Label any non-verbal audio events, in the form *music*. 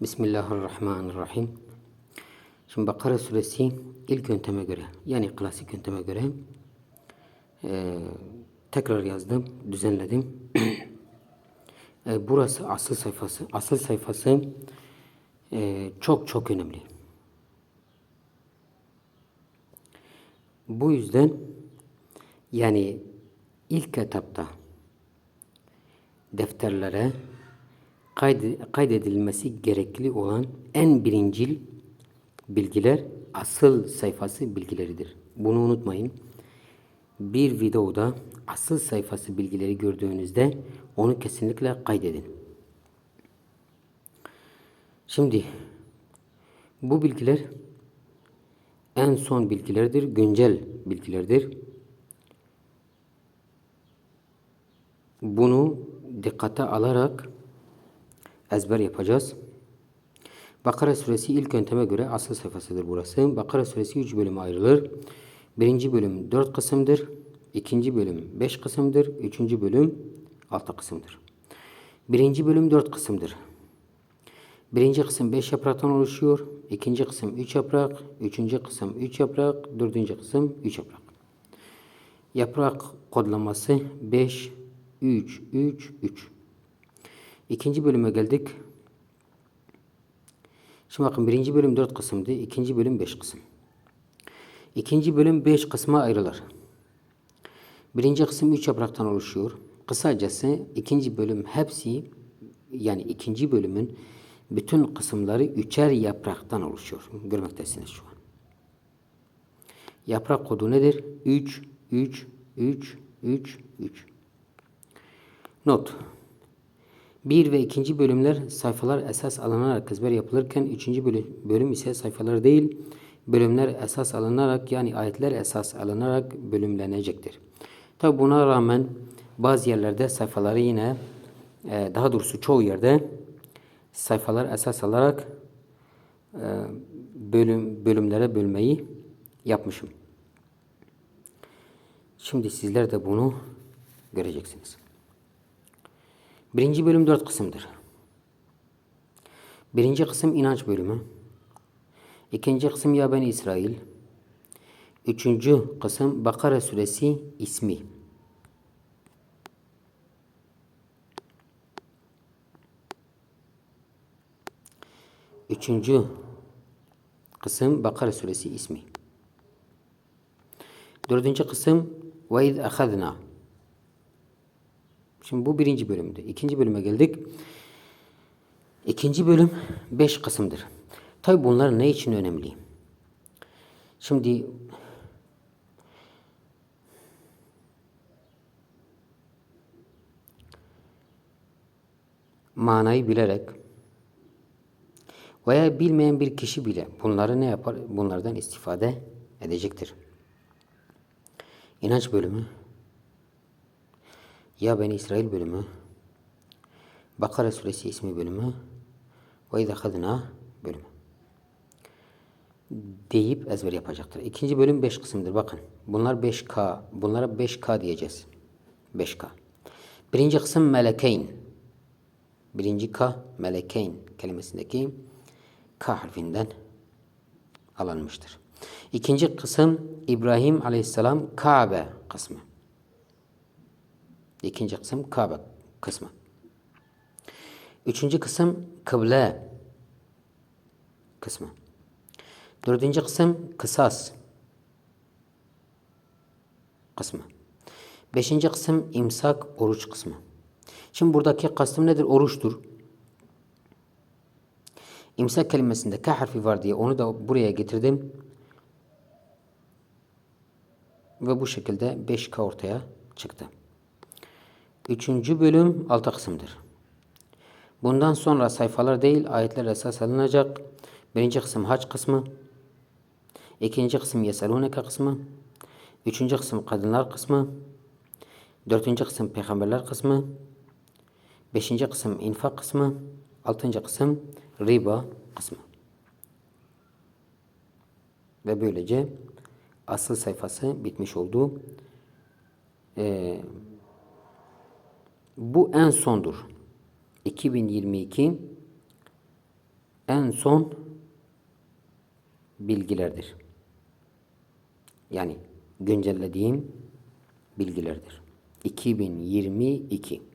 Bismillahirrahmanirrahim. Şimdi Bakara suresi ilk yönteme göre yani klasik yönteme göre e, tekrar yazdım, düzenledim. *clears throat* e, burası asıl sayfası. Asıl sayfası e, çok çok önemli. Bu yüzden yani ilk etapta defterlere kaydedilmesi gerekli olan en birincil bilgiler asıl sayfası bilgileridir. Bunu unutmayın. Bir videoda asıl sayfası bilgileri gördüğünüzde onu kesinlikle kaydedin. Şimdi bu bilgiler en son bilgilerdir, güncel bilgilerdir. Bunu dikkate alarak ezber yapacağız. Bakara suresi ilk yönteme göre asıl sayfasıdır burası. Bakara suresi 3 bölüme ayrılır. Birinci bölüm 4 kısımdır. ikinci bölüm 5 kısımdır. Üçüncü bölüm 6 kısımdır. Birinci bölüm 4 kısımdır. Birinci kısım 5 yapraktan oluşuyor. İkinci kısım 3 yaprak. Üçüncü kısım 3 yaprak. Dördüncü kısım 3 yaprak. Yaprak kodlaması 5, 3, 3, 3. İkinci bölüme geldik. Şimdi bakın birinci bölüm 4 kısımdı. ikinci bölüm 5 kısım. İkinci bölüm 5 kısma ayrılır. Birinci kısım 3 yapraktan oluşuyor. Kısacası ikinci bölüm hepsi yani ikinci bölümün bütün kısımları üçer yapraktan oluşuyor. Görmektesiniz şu an. Yaprak kodu nedir? 3, 3, 3, 3, 3. Not. Bir ve ikinci bölümler sayfalar esas alınarak ezber yapılırken üçüncü bölüm, bölüm ise sayfalar değil bölümler esas alınarak yani ayetler esas alınarak bölümlenecektir. Tabi buna rağmen bazı yerlerde sayfaları yine e, daha doğrusu çoğu yerde sayfalar esas alarak e, bölüm bölümlere bölmeyi yapmışım. Şimdi sizler de bunu göreceksiniz. Birinci bölüm dört kısımdır. Birinci kısım inanç bölümü. İkinci kısım Ya Beni İsrail. Üçüncü kısım Bakara suresi ismi. Üçüncü kısım Bakara suresi ismi. Dördüncü kısım Ve iz. Şimdi bu birinci bölümdü. İkinci bölüme geldik. İkinci bölüm beş kısımdır. Tabi bunlar ne için önemli? Şimdi manayı bilerek veya bilmeyen bir kişi bile bunları ne yapar? Bunlardan istifade edecektir. İnanç bölümü ya Beni İsrail bölümü, Bakara suresi ismi bölümü ve İzâ bölümü deyip ezber yapacaktır. İkinci bölüm 5 kısımdır. Bakın bunlar 5K. Bunlara 5K diyeceğiz. 5K. Birinci kısım melekeyn. Birinci K melekeyn kelimesindeki K harfinden alınmıştır. İkinci kısım İbrahim aleyhisselam Kabe kısmı. İkinci kısım Kabe kısmı. Üçüncü kısım kıble kısmı. Dördüncü kısım kısas kısmı. Beşinci kısım imsak oruç kısmı. Şimdi buradaki kastım nedir? Oruçtur. İmsak kelimesinde K harfi var diye onu da buraya getirdim. Ve bu şekilde 5K ortaya çıktı. Üçüncü bölüm altı kısımdır. Bundan sonra sayfalar değil ayetler esas alınacak. Birinci kısım hac kısmı. ikinci kısım yeseluneke kısmı. Üçüncü kısım kadınlar kısmı. Dördüncü kısım peygamberler kısmı. Beşinci kısım infak kısmı. Altıncı kısım riba kısmı. Ve böylece asıl sayfası bitmiş oldu. Ee, bu en sondur. 2022 en son bilgilerdir. Yani güncellediğim bilgilerdir. 2022